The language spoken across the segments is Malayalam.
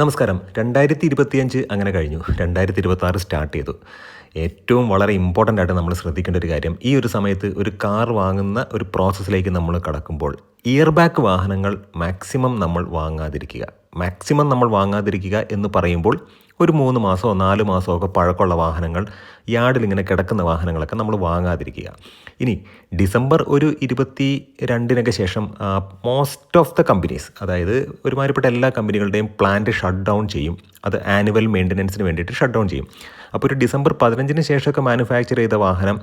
നമസ്കാരം. രണ്ടായിരത്തി ഇരുപത്തിയഞ്ച് അങ്ങനെ കഴിഞ്ഞു. രണ്ടായിരത്തി ഇരുപത്തി ആറ് സ്റ്റാർട്ട് ചെയ്തു. ഏറ്റവും വളരെ ഇമ്പോർട്ടന്റ് ആയിട്ട് നമ്മൾ ശ്രദ്ധിക്കേണ്ട ഒരു കാര്യം ഈ ഒരു സമയത്ത് ഒരു കാർ വാങ്ങുന്ന ഒരു പ്രോസസ്സിലേക്ക് നമ്മൾ കടക്കുമ്പോൾ ഇയർ ബാക്ക് വാഹനങ്ങൾ മാക്സിമം നമ്മൾ വാങ്ങാതിരിക്കുക. മാക്സിമം നമ്മൾ വാങ്ങാതിരിക്കുക എന്ന് പറയുമ്പോൾ ഒരു മൂന്ന് മാസമോ നാല് മാസമോ ഒക്കെ പഴക്കമുള്ള വാഹനങ്ങൾ യാർഡിൽ ഇങ്ങനെ കിടക്കുന്ന വാഹനങ്ങളൊക്കെ നമ്മൾ വാങ്ങാതിരിക്കുക. ഇനി ഡിസംബർ ഒരു ഇരുപത്തി രണ്ടിനൊക്കെ ശേഷം മോസ്റ്റ് ഓഫ് ദ കമ്പനീസ് അതായത് ഒരുമാതിരിപ്പെട്ട എല്ലാ കമ്പനികളുടെയും പ്ലാന്റ് ഷട്ട് ഡൗൺ ചെയ്യും. അത് ആനുവൽ മെയിന്റനൻസിന് വേണ്ടിയിട്ട് ഷട്ട് ഡൗൺ ചെയ്യും. അപ്പോൾ ഒരു ഡിസംബർ പതിനഞ്ചിന് ശേഷമൊക്കെ മാനുഫാക്ചർ ചെയ്ത വാഹനം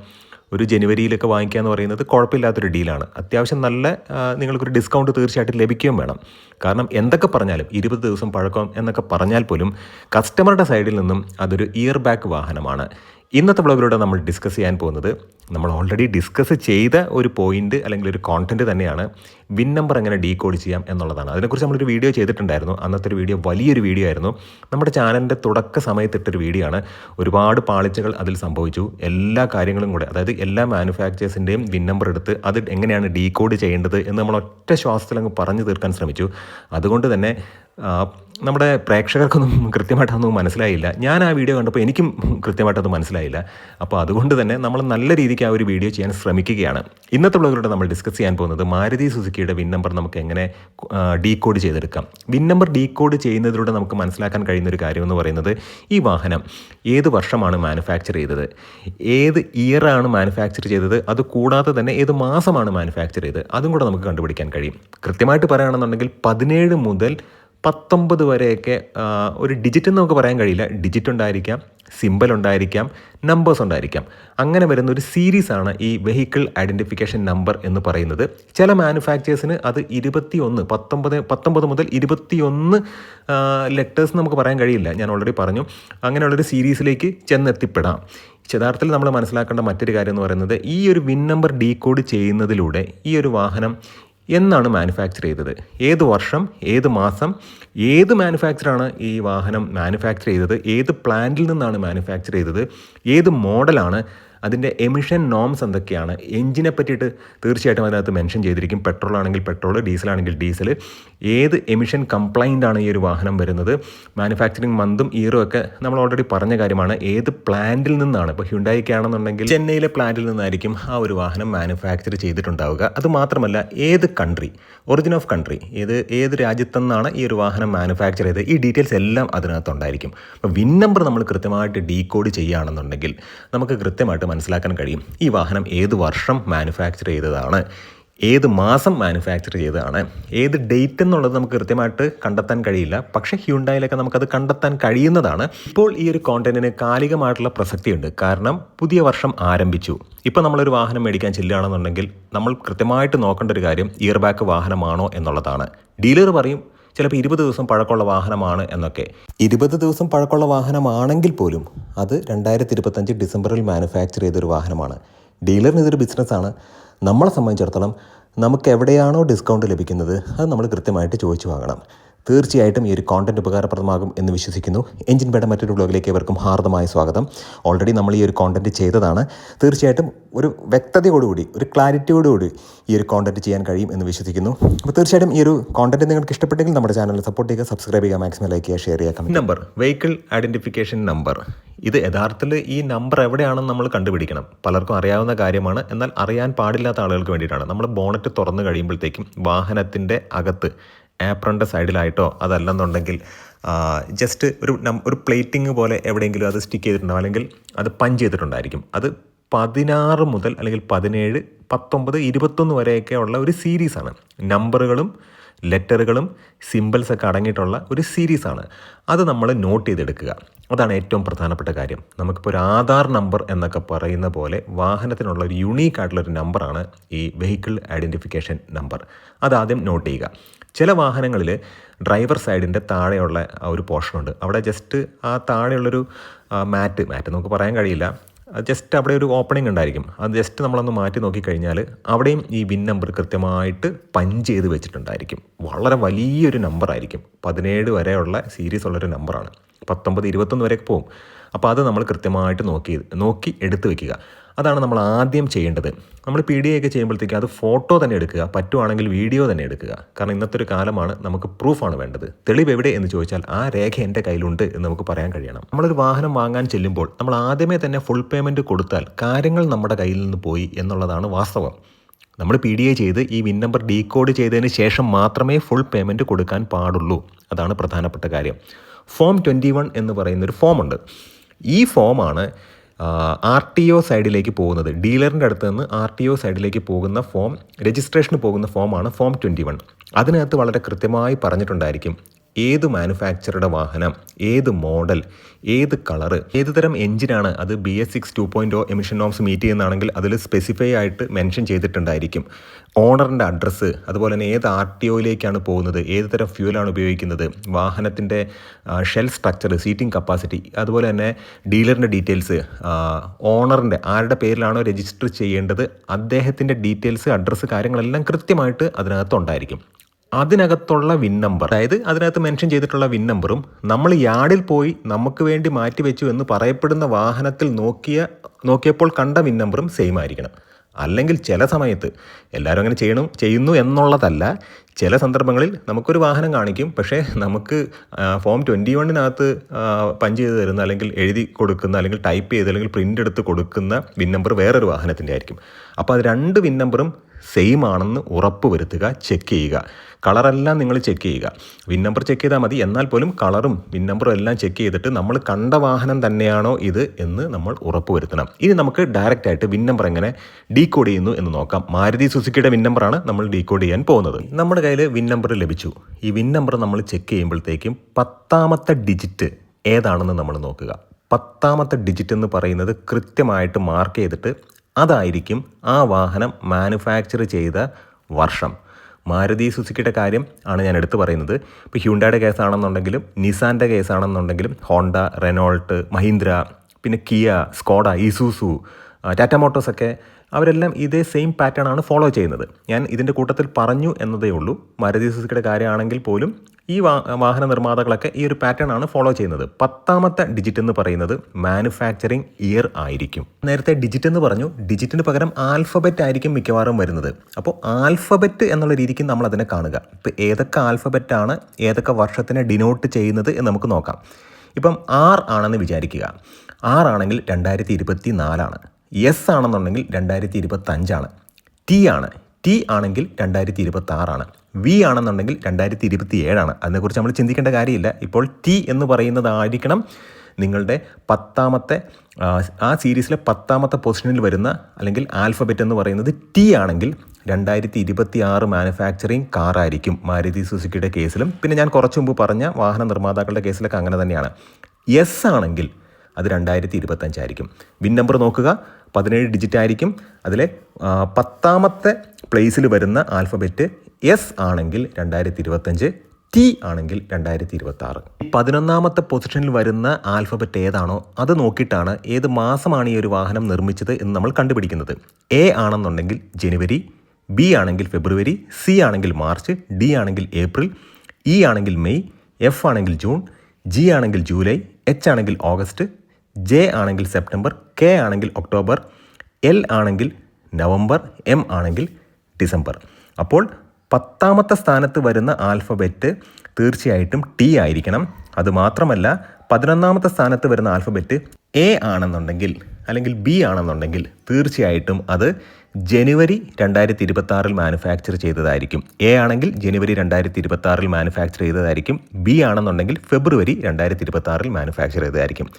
ഒരു ജനുവരിയിലൊക്കെ വാങ്ങിക്കുക എന്ന് പറയുന്നത് കുഴപ്പമില്ലാത്തൊരു ഡീലാണ്. അത്യാവശ്യം നല്ല നിങ്ങൾക്കൊരു ഡിസ്കൗണ്ട് തീർച്ചയായിട്ടും ലഭിക്കുകയും വേണം. കാരണം എന്തൊക്കെ പറഞ്ഞാലും ഇരുപത് ദിവസം പഴക്കം എന്നൊക്കെ പറഞ്ഞാൽ പോലും കസ്റ്റമറുടെ സൈഡിൽ നിന്നും അതൊരു ഇയർ ബാക്ക് വാഹനമാണ്. ഇന്നത്തെ ബ്ലോഗിലൂടെ നമ്മൾ ഡിസ്കസ് ചെയ്യാൻ പോകുന്നത് നമ്മൾ ഓൾറെഡി ഡിസ്കസ് ചെയ്ത ഒരു പോയിന്റ് അല്ലെങ്കിൽ ഒരു കോണ്ടന്റ് തന്നെയാണ് വിൻ നമ്പർ എങ്ങനെ ഡീകോഡ് ചെയ്യാം എന്നുള്ളതാണ്. അതിനെക്കുറിച്ച് നമ്മളൊരു വീഡിയോ ചെയ്തിട്ടുണ്ടായിരുന്നു. അന്നത്തെ ഒരു വീഡിയോ വലിയൊരു വീഡിയോ ആയിരുന്നു. നമ്മുടെ ചാനലിന്റെ തുടക്ക സമയത്തിട്ടൊരു വീഡിയോ ആണ്. ഒരുപാട് പാളിച്ചകൾ അതിൽ സംഭവിച്ചു. എല്ലാ കാര്യങ്ങളും കൂടെ അതായത് എല്ലാ മാനുഫാക്ചേഴ്സിന്റെയും വിൻ നമ്പർ എടുത്ത് അത് എങ്ങനെയാണ് ഡീകോഡ് ചെയ്യേണ്ടത് എന്ന് നമ്മൾ ഒറ്റ ശ്വാസത്തിൽ അങ്ങ് പറഞ്ഞു തീർക്കാൻ ശ്രമിച്ചു. അതുകൊണ്ട് തന്നെ നമ്മുടെ പ്രേക്ഷകർക്കൊന്നും കൃത്യമായിട്ടൊന്നും മനസ്സിലായില്ല. ഞാൻ ആ വീഡിയോ കണ്ടപ്പോൾ എനിക്കും കൃത്യമായിട്ടൊന്നും മനസ്സിലായില്ല. അപ്പോൾ അതുകൊണ്ട് തന്നെ നമ്മൾ നല്ല രീതിക്ക് ആ ഒരു വീഡിയോ ചെയ്യാൻ ശ്രമിക്കുകയാണ്. ഇന്നത്തെ ബ്ലോഗിലൂടെ നമ്മൾ ഡിസ്കസ് ചെയ്യാൻ പോകുന്നത് മാരുതി സുസുക്കിയുടെ വിൻ നമ്പർ നമുക്ക് എങ്ങനെ ഡീകോഡ് ചെയ്തെടുക്കാം. വിൻ നമ്പർ ഡീകോഡ് ചെയ്യുന്നതിലൂടെ നമുക്ക് മനസ്സിലാക്കാൻ കഴിയുന്ന ഒരു കാര്യം എന്ന് പറയുന്നത് ഈ വാഹനം. ഏത് വർഷമാണ് മാനുഫാക്ചർ ചെയ്തത്? ഏത് ഇയറാണ് മാനുഫാക്ചർ ചെയ്തത്? അത് കൂടാതെ തന്നെ ഏത് മാസമാണ് മാനുഫാക്ചർ ചെയ്തത്? അതും കൂടെ നമുക്ക് കണ്ടുപിടിക്കാൻ കഴിയും. കൃത്യമായിട്ട് പറയുകയാണെന്നുണ്ടെങ്കിൽ പതിനേഴ് മുതൽ പത്തൊമ്പത് വരെയൊക്കെ ഒരു ഡിജിറ്റ് നമുക്ക് പറയാൻ കഴിയില്ല. ഡിജിറ്റ് ഉണ്ടായിരിക്കാം സിമ്പൽ ഉണ്ടായിരിക്കാം നമ്പേഴ്സ് ഉണ്ടായിരിക്കാം. അങ്ങനെ വരുന്ന ഒരു സീരീസാണ് ഈ വെഹിക്കിൾ ഐഡന്റിഫിക്കേഷൻ നമ്പർ എന്ന് പറയുന്നത്. ചില മാനുഫാക്ചേഴ്സിന് അത് ഇരുപത്തി ഒന്ന് പത്തൊമ്പത് പത്തൊമ്പത് മുതൽ ഇരുപത്തിയൊന്ന് ലെറ്റേഴ്സ് നമുക്ക് പറയാൻ കഴിയില്ല. ഞാൻ ഓൾറെഡി പറഞ്ഞു. അങ്ങനെയുള്ളൊരു സീരീസിലേക്ക് ചെന്നെത്തിപ്പെടാം. യഥാർത്ഥത്തിൽ നമ്മൾ മനസ്സിലാക്കേണ്ട മറ്റൊരു കാര്യം എന്ന് പറയുന്നത് ഈ ഒരു വിൻ നമ്പർ ഡീകോഡ് ചെയ്യുന്നതിലൂടെ ഈ ഒരു വാഹനം എന്നാണ് മാനുഫാക്ചർ ചെയ്തത്. ഏത് വർഷം ഏത് മാസം ഏത് മാനുഫാക്ചറാണ് ഈ വാഹനം മാനുഫാക്ചർ ചെയ്തത് ഏത് പ്ലാന്റിൽ നിന്നാണ് മാനുഫാക്ചർ ചെയ്തത് ഏത് മോഡലാണ് അതിന്റെ എമിഷൻ നോംസ് എന്തൊക്കെയാണ്? എഞ്ചിനെ പറ്റിയിട്ട് തീർച്ചയായിട്ടും അതിനകത്ത് മെൻഷൻ ചെയ്തിരിക്കും. പെട്രോൾ ആണെങ്കിൽ പെട്രോൾ ഡീസൽ ആണെങ്കിൽ ഡീസൽ ഏത് എമിഷൻ കംപ്ലൈന്റ് ആണ് ഈ ഒരു വാഹനം വരുന്നത്? മാനുഫാക്ചറിങ് മന്തും ഇയറും ഒക്കെ നമ്മൾ ഓൾറെഡി പറഞ്ഞ കാര്യമാണ്. ഏത് പ്ലാന്റിൽ നിന്നാണ്? ഇപ്പോൾ ഹ്യുണ്ടായിക്ക് ആണെന്നുണ്ടെങ്കിൽ ചെന്നൈയിലെ പ്ലാന്റിൽ നിന്നായിരിക്കും ആ ഒരു വാഹനം മാനുഫാക്ചർ ചെയ്തിട്ടുണ്ടാവുക. അതുമാത്രമല്ല ഏത് കൺട്രി ഒറിജിൻ ഓഫ് കൺട്രി ഏത് ഏത് രാജ്യത്തെന്നാണ് ഈ ഒരു വാഹനം മാനുഫാക്ചർ ചെയ്തത്? ഈ ഡീറ്റെയിൽസ് എല്ലാം അതിനകത്തുണ്ടായിരിക്കും അപ്പോൾ വിൻ നമ്പർ നമ്മൾ കൃത്യമായിട്ട് ഡീകോഡ് ചെയ്യുകയാണെന്നുണ്ടെങ്കിൽ നമുക്ക് കൃത്യമായിട്ട് മനസ്സിലാക്കാൻ കഴിയും. ഈ വാഹനം ഏത് വർഷം മാനുഫാക്ചർ ചെയ്തതാണ്? ഏത് മാസം മാനുഫാക്ചർ ചെയ്തതാണ്? ഏത് ഡേറ്റ് എന്നുള്ളത് നമുക്ക് കൃത്യമായിട്ട് കണ്ടെത്താൻ കഴിയില്ല. പക്ഷേ ഹ്യുണ്ടായിലൊക്കെ നമുക്കത് കണ്ടെത്താൻ കഴിയുന്നതാണ്. ഇപ്പോൾ ഈ ഒരു കോണ്ടന്റിന് കാലികമായിട്ടുള്ള പ്രസക്തിയുണ്ട്. കാരണം പുതിയ വർഷം ആരംഭിച്ചു. ഇപ്പോൾ നമ്മളൊരു വാഹനം മേടിക്കാൻ ചെല്ലുകയാണെന്നുണ്ടെങ്കിൽ നമ്മൾ കൃത്യമായിട്ട് നോക്കേണ്ട ഒരു കാര്യം ഇയർ ബാക്ക് വാഹനമാണോ എന്നുള്ളതാണ്. ഡീലർ പറയും ചിലപ്പോൾ ഇരുപത് ദിവസം പഴക്കമുള്ള വാഹനമാണ് എന്നൊക്കെ. ഇരുപത് ദിവസം പഴക്കമുള്ള വാഹനമാണെങ്കിൽ പോലും അത് രണ്ടായിരത്തി ഇരുപത്തഞ്ച് ഡിസംബറിൽ മാനുഫാക്ചർ ചെയ്തൊരു വാഹനമാണ്. ഡീലറിന് ഇതൊരു ബിസിനസ്സാണ്. നമ്മളെ സംബന്ധിച്ചിടത്തോളം നമുക്ക് എവിടെയാണോ ഡിസ്കൗണ്ട് ലഭിക്കുന്നത് അത് നമ്മൾ കൃത്യമായിട്ട് ചോദിച്ചു വാങ്ങണം. തീർച്ചയായിട്ടും ഈ ഒരു കോണ്ടന്റ് ഉപകാരപ്രദമാകും എന്ന് വിശ്വസിക്കുന്നു. എഞ്ചിൻ പേട മറ്റൊരു ബ്ലോഗിലേക്ക് ഇവർക്കും ഹാർദമായ സ്വാഗതം. ഓൾറെഡി നമ്മൾ ഈ ഒരു കോണ്ടന്റ് ചെയ്തതാണ്. തീർച്ചയായിട്ടും ഒരു വ്യക്തതയോടുകൂടി ഒരു ക്ലാരിറ്റിയോടുകൂടി ഈ ഒരു കോണ്ടന്റ് ചെയ്യാൻ കഴിയും എന്ന് വിശ്വസിക്കുന്നു. അപ്പോൾ തീർച്ചയായിട്ടും ഈ ഒരു കോണ്ടന്റ് നിങ്ങൾക്ക് ഇഷ്ടപ്പെട്ടെങ്കിൽ നമ്മുടെ ചാനൽ സപ്പോർട്ട് ചെയ്യുക സബ്സ്ക്രൈബ് ചെയ്യുക മാക്സിമം ലൈക്ക് ചെയ്യുക ഷെയർ ചെയ്യുക നമ്പർ വെഹിക്കിൾ ഐഡന്റിഫിക്കേഷൻ നമ്പർ ഇത് യഥാർത്ഥത്തിൽ ഈ നമ്പർ എവിടെയാണെന്ന് നമ്മൾ കണ്ടുപിടിക്കണം. പലർക്കും അറിയാവുന്ന കാര്യമാണ്. എന്നാൽ അറിയാൻ പാടില്ലാത്ത ആളുകൾക്ക് വേണ്ടിയിട്ടാണ്. നമ്മൾ ബോണറ്റ് തുറന്നു കഴിയുമ്പോഴത്തേക്കും വാഹനത്തിന്റെ അകത്ത് ആപ്രന്റെ സൈഡിലായിട്ടോ അതല്ലെന്നുണ്ടെങ്കിൽ ജസ്റ്റ് ഒരു ഒരു പ്ലേറ്റിംഗ് പോലെ എവിടെയെങ്കിലും അത് സ്റ്റിക്ക് ചെയ്തിട്ടുണ്ടാവും. അല്ലെങ്കിൽ അത് പഞ്ച് ചെയ്തിട്ടുണ്ടായിരിക്കും. അത് പതിനാറ് മുതൽ അല്ലെങ്കിൽ പതിനേഴ് പത്തൊമ്പത് ഇരുപത്തൊന്ന് വരെയൊക്കെ ഉള്ള ഒരു സീരീസാണ് നമ്പറുകളും ലെറ്ററുകളും സിമ്പിൾസ് ഒക്കെ അടങ്ങിയിട്ടുള്ള ഒരു സീരീസാണ് അത് നമ്മൾ നോട്ട് ചെയ്തെടുക്കുക. അതാണ് ഏറ്റവും പ്രധാനപ്പെട്ട കാര്യം. നമുക്കിപ്പോൾ ഒരു ആധാർ നമ്പർ എന്നൊക്കെ പറയുന്ന പോലെ വാഹനത്തിനുള്ള ഒരു യുണീക്ക് ആയിട്ടുള്ള ഒരു നമ്പറാണ് ഈ വെഹിക്കിൾ ഐഡന്റിഫിക്കേഷൻ നമ്പർ അതാദ്യം നോട്ട് ചെയ്യുക. ചില വാഹനങ്ങളിൽ ഡ്രൈവർ സൈഡിന്റെ താഴെയുള്ള ആ ഒരു പോർഷനുണ്ട്. അവിടെ ജസ്റ്റ് ആ താഴെയുള്ളൊരു മാറ്റ് മാറ്റ് നമുക്ക് പറയാൻ കഴിയില്ല. അത് ജസ്റ്റ് അവിടെ ഒരു ഓപ്പണിംഗ് ഉണ്ടായിരിക്കും. അത് ജസ്റ്റ് നമ്മളൊന്ന് മാറ്റി നോക്കിക്കഴിഞ്ഞാൽ അവിടെയും ഈ വിൻ നമ്പർ കൃത്യമായിട്ട് പഞ്ച് ചെയ്ത് വെച്ചിട്ടുണ്ടായിരിക്കും. വളരെ വലിയൊരു നമ്പറായിരിക്കും പതിനേഴ് വരെയുള്ള സീരീസ് ഉള്ളൊരു നമ്പറാണ് പത്തൊമ്പത് ഇരുപത്തൊന്ന് വരെ പോകും അപ്പോൾ അത് നമ്മൾ കൃത്യമായിട്ട് നോക്കി നോക്കി എടുത്തു വെക്കുക. അതാണ് നമ്മൾ ആദ്യം ചെയ്യേണ്ടത്. നമ്മൾ പി ഡി ഒക്കെ ചെയ്യുമ്പോഴത്തേക്ക് അത് ഫോട്ടോ തന്നെ എടുക്കുക പറ്റുവാണെങ്കിൽ വീഡിയോ തന്നെ എടുക്കുക. കാരണം ഇന്നത്തെ ഒരു കാലമാണ് നമുക്ക് പ്രൂഫാണ് വേണ്ടത്. തെളിവ് എവിടെ എന്ന് ചോദിച്ചാൽ ആ രേഖ എന്റെ കയ്യിലുണ്ട് എന്ന് നമുക്ക് പറയാൻ കഴിയണം. നമ്മളൊരു വാഹനം വാങ്ങാൻ ചെല്ലുമ്പോൾ നമ്മൾ ആദ്യമേ തന്നെ ഫുൾ പേയ്മെന്റ് കൊടുത്താൽ കാര്യങ്ങൾ നമ്മുടെ കയ്യിൽ നിന്ന് പോയി എന്നുള്ളതാണ് വാസ്തവം. നമ്മൾ പി ഡി എ ചെയ്ത് ഈ വിൻ നമ്പർ ഡീകോഡ് ചെയ്തതിന് ശേഷം മാത്രമേ ഫുൾ പേയ്മെന്റ് കൊടുക്കാൻ പാടുള്ളൂ. അതാണ് പ്രധാനപ്പെട്ട കാര്യം. ഫോം ട്വന്റി വൺ എന്ന് പറയുന്നൊരു ഫോമുണ്ട് ഈ ഫോമാണ് ആർ ടി ഒ സൈഡിലേക്ക് പോകുന്നത്. ഡീലറിന്റെ അടുത്ത് നിന്ന് ആർ ടി ഒ സൈഡിലേക്ക് പോകുന്ന ഫോം രജിസ്ട്രേഷന് പോകുന്ന ഫോമാണ് ഫോം ട്വന്റി വൺ അതിനകത്ത് വളരെ കൃത്യമായി പറഞ്ഞിട്ടുണ്ടായിരിക്കും ഏത് മാനുഫാക്ചറുടെ വാഹനം ഏത് മോഡൽ ഏത് കളറ് ഏത് തരം എഞ്ചിനാണ് അത് B S six two point O emission norms meet ചെയ്യുന്നതാണെങ്കിൽ അതിൽ സ്പെസിഫൈ ആയിട്ട് മെൻഷൻ ചെയ്തിട്ടുണ്ടായിരിക്കും. ഓണറിന്റെ അഡ്രസ്സ് അതുപോലെ തന്നെ ഏത് ആർ ടി ഒയിലേക്കാണ് പോകുന്നത് ഏത് തരം ഫ്യൂലാണ് ഉപയോഗിക്കുന്നത് വാഹനത്തിന്റെ ഷെൽ സ്ട്രക്ചർ സീറ്റിംഗ് കപ്പാസിറ്റി അതുപോലെ തന്നെ ഡീലറിന്റെ ഡീറ്റെയിൽസ് ഓണറിന്റെ ആരുടെ പേരിലാണോ രജിസ്റ്റർ ചെയ്യേണ്ടത് അദ്ദേഹത്തിന്റെ ഡീറ്റെയിൽസ് അഡ്രസ്സ് കാര്യങ്ങളെല്ലാം കൃത്യമായിട്ട് അതിനകത്തുണ്ടായിരിക്കും അതിനകത്തുള്ള വിൻ നമ്പർ അതായത് അതിനകത്ത് മെൻഷൻ ചെയ്തിട്ടുള്ള വിൻ നമ്പറും നമ്മൾ യാർഡിൽ പോയി നമുക്ക് വേണ്ടി മാറ്റിവെച്ചു എന്ന് പറയപ്പെടുന്ന വാഹനത്തിൽ നോക്കിയ നോക്കിയപ്പോൾ കണ്ട വിൻ നമ്പറും സെയിം ആയിരിക്കണം. അല്ലെങ്കിൽ ചില സമയത്ത് എല്ലാവരും അങ്ങനെ ചെയ്യണം ചെയ്യുന്നു എന്നുള്ളതല്ല. ചില സന്ദർഭങ്ങളിൽ നമുക്കൊരു വാഹനം കാണിക്കും പക്ഷേ നമുക്ക് ഫോം ട്വന്റി വണ്ണിനകത്ത് പഞ്ച് ചെയ്ത് തരുന്ന അല്ലെങ്കിൽ എഴുതി കൊടുക്കുന്ന അല്ലെങ്കിൽ ടൈപ്പ് ചെയ്ത് അല്ലെങ്കിൽ പ്രിന്റ് എടുത്ത് കൊടുക്കുന്ന വിൻ നമ്പർ വേറൊരു വാഹനത്തിന്റെ ആയിരിക്കും. അപ്പോൾ അത് രണ്ട് വിൻ നമ്പറും സെയിം ആണെന്ന് ഉറപ്പ് വരുത്തുക ചെക്ക് ചെയ്യുക. കളറെല്ലാം നിങ്ങൾ ചെക്ക് ചെയ്യുക. വിൻ നമ്പർ ചെക്ക് ചെയ്താൽ മതി. എന്നാൽ പോലും കളറും വിൻ നമ്പറും എല്ലാം ചെക്ക് ചെയ്തിട്ട് നമ്മൾ കണ്ട വാഹനം തന്നെയാണോ ഇത് എന്ന് നമ്മൾ ഉറപ്പുവരുത്തണം. ഇനി നമുക്ക് ഡയറക്റ്റ് ആയിട്ട് വിൻ നമ്പർ എങ്ങനെ ഡീകോഡ് ചെയ്യുന്നു എന്ന് നോക്കാം. മാരുതി സുസുക്കിയുടെ വിൻ നമ്പറാണ് നമ്മൾ ഡീകോഡ് ചെയ്യാൻ പോകുന്നത്. നമ്മുടെ കയ്യിൽ വിൻ നമ്പർ ലഭിച്ചു. ഈ വിൻ നമ്പർ നമ്മൾ ചെക്ക് ചെയ്യുമ്പോഴത്തേക്കും പത്താമത്തെ ഡിജിറ്റ് ഏതാണെന്ന് നമ്മൾ നോക്കുക. പത്താമത്തെ ഡിജിറ്റ് എന്ന് പറയുന്നത് കൃത്യമായിട്ട് മാർക്ക് ചെയ്തിട്ട് അതായിരിക്കും ആ വാഹനം മാനുഫാക്ചർ ചെയ്ത വർഷം. മാരുതി സുസുക്കിയുടെ കാര്യം ആണ് ഞാൻ എടുത്തു പറയുന്നത്. ഇപ്പോൾ ഹ്യൂണ്ടയുടെ കേസാണെന്നുണ്ടെങ്കിലും നിസാന്റെ കേസാണെന്നുണ്ടെങ്കിലും ഹോണ്ട റെനോൾട്ട് മഹീന്ദ്ര പിന്നെ Kia Skoda Isuzu Tata Motors ഒക്കെ അവരെല്ലാം ഇതേ സെയിം പാറ്റേൺ ആണ് ഫോളോ ചെയ്യുന്നത്. ഞാൻ ഇതിന്റെ കൂട്ടത്തിൽ പറഞ്ഞു എന്നതേ ഉള്ളൂ. മാരുതി സുസുക്കിയുടെ കാര്യമാണെങ്കിൽ പോലും ഈ വാഹന നിർമ്മാതാക്കളൊക്കെ ഈ ഒരു പാറ്റേൺ ആണ് ഫോളോ ചെയ്യുന്നത്. പത്താമത്തെ ഡിജിറ്റ് എന്ന് പറയുന്നത് മാനുഫാക്ചറിങ് ഇയർ ആയിരിക്കും. നേരത്തെ ഡിജിറ്റ് എന്ന് പറഞ്ഞു ഡിജിറ്റിന് പകരം ആൽഫബറ്റ് ആയിരിക്കും മിക്കവാറും വരുന്നത്. അപ്പോൾ ആൽഫബറ്റ് എന്നുള്ള രീതിക്ക് നമ്മൾ അതിനെ കാണുക. ഇപ്പോൾ ഏതൊക്കെ ആണ് ഏതൊക്കെ വർഷത്തിനെ ഡിനോട്ട് ചെയ്യുന്നത് എന്ന് നമുക്ക് നോക്കാം. ഇപ്പം ആർ ആണെന്ന് വിചാരിക്കുക. ആർ ആണെങ്കിൽ രണ്ടായിരത്തി ഇരുപത്തി നാലാണ് എസ് ആണെന്നുണ്ടെങ്കിൽ രണ്ടായിരത്തി ഇരുപത്തഞ്ചാണ് ടി ആണ്. ടി ആണെങ്കിൽ രണ്ടായിരത്തി ഇരുപത്തി ആറാണ് വി ആണെന്നുണ്ടെങ്കിൽ രണ്ടായിരത്തി ഇരുപത്തി ഏഴാണ് അതിനെക്കുറിച്ച് നമ്മൾ ചിന്തിക്കേണ്ട കാര്യമില്ല. ഇപ്പോൾ ടി എന്ന് പറയുന്നതായിരിക്കണം നിങ്ങളുടെ പത്താമത്തെ ആ, സീരീസിലെ പത്താമത്തെ പൊസിഷനിൽ വരുന്ന അല്ലെങ്കിൽ ആൽഫബറ്റ് എന്ന് പറയുന്നത് ടി ആണെങ്കിൽ രണ്ടായിരത്തി ഇരുപത്തി ആറ് മാനുഫാക്ചറിങ് കാറായിരിക്കും മാരുതി സുസുക്കിയുടെ കേസിലും. പിന്നെ ഞാൻ കുറച്ച് മുമ്പ് പറഞ്ഞ വാഹന നിർമ്മാതാക്കളുടെ കേസിലൊക്കെ അങ്ങനെ തന്നെയാണ്. എസ് ആണെങ്കിൽ അത് രണ്ടായിരത്തി ഇരുപത്തഞ്ചായിരിക്കും വിൻ നമ്പർ നോക്കുക. പതിനേഴ് ഡിജിറ്റ് ആയിരിക്കും അതിലെ പത്താമത്തെ പ്ലേസിൽ വരുന്ന ആൽഫബറ്റ് എസ് ആണെങ്കിൽ രണ്ടായിരത്തി ഇരുപത്തഞ്ച് ടി ആണെങ്കിൽ രണ്ടായിരത്തി ഇരുപത്തി ആറ് പതിനൊന്നാമത്തെ പൊസിഷനിൽ വരുന്ന ആൽഫബറ്റ് ഏതാണോ അത് നോക്കിയിട്ടാണ് ഏത് മാസമാണ് ഈ ഒരു വാഹനം നിർമ്മിച്ചത് എന്ന് നമ്മൾ കണ്ടുപിടിക്കുന്നത്. എ ആണെന്നുണ്ടെങ്കിൽ ജനുവരി ബി ആണെങ്കിൽ ഫെബ്രുവരി സി ആണെങ്കിൽ മാർച്ച് ഡി ആണെങ്കിൽ ഏപ്രിൽ ഇ ആണെങ്കിൽ മെയ് എഫ് ആണെങ്കിൽ ജൂൺ ജി ആണെങ്കിൽ ജൂലൈ എച്ച് ആണെങ്കിൽ ഓഗസ്റ്റ് ജെ ആണെങ്കിൽ സെപ്റ്റംബർ കെ ആണെങ്കിൽ ഒക്ടോബർ എൽ ആണെങ്കിൽ നവംബർ എം ആണെങ്കിൽ ഡിസംബർ. അപ്പോൾ പത്താമത്തെ സ്ഥാനത്ത് വരുന്ന ആൽഫബറ്റ് തീർച്ചയായിട്ടും ടി ആയിരിക്കണം. അതുമാത്രമല്ല പതിനൊന്നാമത്തെ സ്ഥാനത്ത് വരുന്ന ആൽഫബറ്റ് എ ആണെന്നുണ്ടെങ്കിൽ അല്ലെങ്കിൽ ബി ആണെന്നുണ്ടെങ്കിൽ തീർച്ചയായിട്ടും അത് ജനുവരി രണ്ടായിരത്തി ഇരുപത്തി ആറിൽ മാനുഫാക്ചർ ചെയ്തതായിരിക്കും. എ ആണെങ്കിൽ ജനുവരി രണ്ടായിരത്തി ഇരുപത്തി ആറിൽ മാനുഫാക്ചർ ചെയ്തതായിരിക്കും. ബി ആണെന്നുണ്ടെങ്കിൽ ഫെബ്രുവരി രണ്ടായിരത്തി ഇരുപത്തി ആറിൽ മാനുഫാക്ചർ ചെയ്തതായിരിക്കും.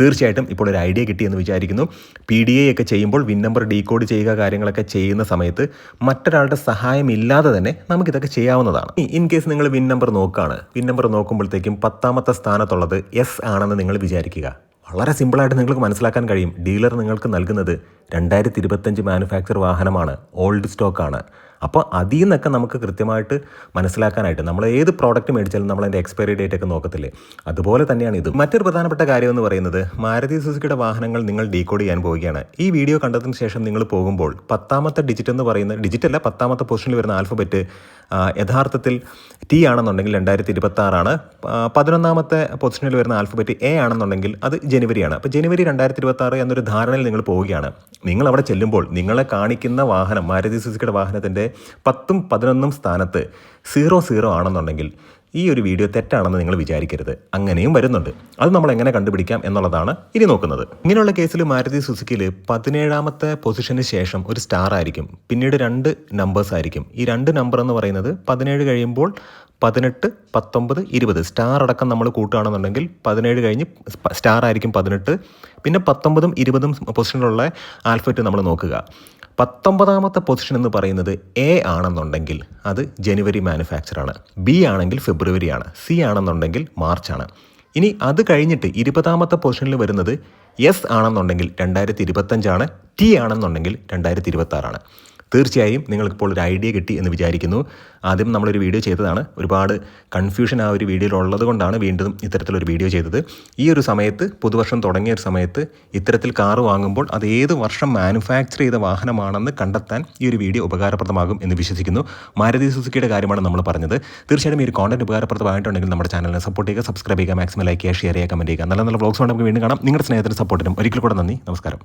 തീർച്ചയായിട്ടും ഇപ്പോൾ ഒരു ഐഡിയ കിട്ടിയെന്ന് വിചാരിക്കുന്നു. പി ഡി എ ഒക്കെ ചെയ്യുമ്പോൾ വിൻ നമ്പർ ഡീകോഡ് ചെയ്യുക കാര്യങ്ങളൊക്കെ ചെയ്യുന്ന സമയത്ത് മറ്റൊരാളുടെ സഹായം ഇല്ലാതെ തന്നെ നമുക്കിതൊക്കെ ചെയ്യാവുന്നതാണ്. ഇൻ കേസ് നിങ്ങൾ വിൻ നമ്പർ നോക്കുകയാണ്. വിൻ നമ്പർ നോക്കുമ്പോഴത്തേക്കും പത്താമത്തെ സ്ഥാനത്തുള്ളത് എസ് ആണെന്ന് നിങ്ങൾ വിചാരിക്കുക. വളരെ സിമ്പിളായിട്ട് നിങ്ങൾക്ക് മനസ്സിലാക്കാൻ കഴിയും. ഡീലർ നിങ്ങൾക്ക് നൽകുന്നത് രണ്ടായിരത്തി ഇരുപത്തഞ്ച് മാനുഫാക്ചർ വാഹനമാണ് ഓൾഡ് സ്റ്റോക്കാണ്. അപ്പോൾ അതിൽ നിന്നൊക്കെ നമുക്ക് കൃത്യമായിട്ട് മനസ്സിലാക്കാനായിട്ട് നമ്മൾ ഏത് പ്രോഡക്റ്റ് മേടിച്ചാലും നമ്മൾ അതിന്റെ എക്സ്പയറി ഡേറ്റ് ഒക്കെ നോക്കത്തില്ലേ? അതുപോലെ തന്നെയാണ് ഇത്. മറ്റൊരു പ്രധാനപ്പെട്ട കാര്യം എന്ന് പറയുന്നത് മാരുതി സുസുക്കിയുടെ വാഹനങ്ങൾ നിങ്ങൾ ഡീകോഡ് ചെയ്യാൻ പോവുകയാണ്. ഈ വീഡിയോ കണ്ടതിന് ശേഷം നിങ്ങൾ പോകുമ്പോൾ പത്താമത്തെ ഡിജിറ്റ് എന്ന് പറയുന്ന ഡിജിറ്റല്ല പത്താമത്തെ പൊസിഷനിൽ വരുന്ന ആൽഫബറ്റ് യഥാർത്ഥത്തിൽ ടി ആണെന്നുണ്ടെങ്കിൽ രണ്ടായിരത്തി ഇരുപത്തി ആറാണ് പതിനൊന്നാമത്തെ പൊസിഷനിൽ വരുന്ന ആൽഫബറ്റ് എ ആണെന്നുണ്ടെങ്കിൽ അത് ജനുവരിയാണ്. അപ്പോൾ ജനുവരി രണ്ടായിരത്തി ഇരുപത്തി ആറ് എന്നൊരു ധാരണയിൽ നിങ്ങൾ പോവുകയാണ്. നിങ്ങൾ അവിടെ ചെല്ലുമ്പോൾ നിങ്ങളെ കാണിക്കുന്ന വാഹനം മാരുതി സുസുക്കിയുടെ വാഹനത്തിന്റെ പത്തും പതിനൊന്നും സ്ഥാനത്ത് സീറോ സീറോ ആണെന്നുണ്ടെങ്കിൽ ഈ ഒരു വീഡിയോ തെറ്റാണെന്ന് നിങ്ങൾ വിചാരിക്കരുത്. അങ്ങനെയും വരുന്നുണ്ട്. അത് നമ്മൾ എങ്ങനെ കണ്ടുപിടിക്കാം എന്നുള്ളതാണ് ഇനി നോക്കുന്നത്. ഇങ്ങനെയുള്ള കേസിൽ മാരുതി സുസുക്കിയിൽ പതിനേഴാമത്തെ പൊസിഷന് ശേഷം ഒരു സ്റ്റാർ ആയിരിക്കും. പിന്നീട് രണ്ട് നമ്പേഴ്സ് ആയിരിക്കും. ഈ രണ്ട് നമ്പർ എന്ന് പറയുന്നത് പതിനേഴ് കഴിയുമ്പോൾ പതിനെട്ട് പത്തൊമ്പത് ഇരുപത്. സ്റ്റാർ അടക്കം നമ്മൾ കൂട്ടുകയാണെന്നുണ്ടെങ്കിൽ പതിനേഴ് കഴിഞ്ഞ് സ്റ്റാർ ആയിരിക്കും പതിനെട്ട്. പിന്നെ പത്തൊമ്പതും ഇരുപതും പൊസിഷനിലുള്ള ആൽഫറ്റ് നമ്മൾ നോക്കുക. പത്തൊമ്പതാമത്തെ പൊസിഷൻ എന്ന് പറയുന്നത് എ ആണെന്നുണ്ടെങ്കിൽ അത് ജനുവരി മാനുഫാക്ചർ ആണ് ബി ആണെങ്കിൽ ഫെബ്രുവരി ആണ് സി ആണെന്നുണ്ടെങ്കിൽ മാർച്ച് ആണ് ഇനി അത് കഴിഞ്ഞിട്ട് ഇരുപതാമത്തെ പൊസിഷനിൽ വരുന്നത് എസ് ആണെന്നുണ്ടെങ്കിൽ രണ്ടായിരത്തി ഇരുപത്തഞ്ചാണ് ടി ആണെന്നുണ്ടെങ്കിൽ രണ്ടായിരത്തി ഇരുപത്താറാണ് തീർച്ചയായും നിങ്ങൾക്കിപ്പോൾ ഒരു ഐഡിയ കിട്ടി എന്ന് വിചാരിക്കുന്നു. ആദ്യം നമ്മളൊരു വീഡിയോ ചെയ്തതാണ്. ഒരുപാട് കൺഫ്യൂഷൻ ആ ഒരു വീഡിയോയിൽ ഉള്ളത് കൊണ്ടാണ് വീണ്ടും ഇത്തരത്തിലൊരു വീഡിയോ ചെയ്തത്. ഈ ഒരു സമയത്ത് പുതുവർഷം തുടങ്ങിയ ഒരു സമയത്ത് ഇത്തരത്തിൽ കാറ് വാങ്ങുമ്പോൾ അത് ഏത് വർഷം മാനുഫാക്ചർ ചെയ്ത വാഹനമാണെന്ന് കണ്ടെത്താൻ ഈ ഒരു വീഡിയോ ഉപകാരപ്രദമാകും എന്ന് വിശ്വസിക്കുന്നു. മാരുതി സുസുക്കിയുടെ കാര്യമാണ് നമ്മൾ പറഞ്ഞത്. തീർച്ചയായും ഈ ഒരു കോണ്ടന്റ് ഉപകാരപ്രദമായിട്ടുണ്ടെങ്കിൽ നമ്മുടെ ചാനലിനെ സപ്പോർട്ട് ചെയ്യുക സബ്സ്ക്രൈബ് ചെയ്യുക മാക്സിമം ലൈക്ക് ചെയ്യുക ഷെയർ ചെയ്യുക കമന്റ് ചെയ്യുക. നല്ല നല്ല വ്ളോഗ്സ് നമുക്ക് വീണ്ടും കാണാം. നിങ്ങളുടെ സ്നേഹത്തിന്റെ സപ്പോർട്ടിനും ഒരിക്കൽ കൂടെ നന്ദി. നമസ്കാരം.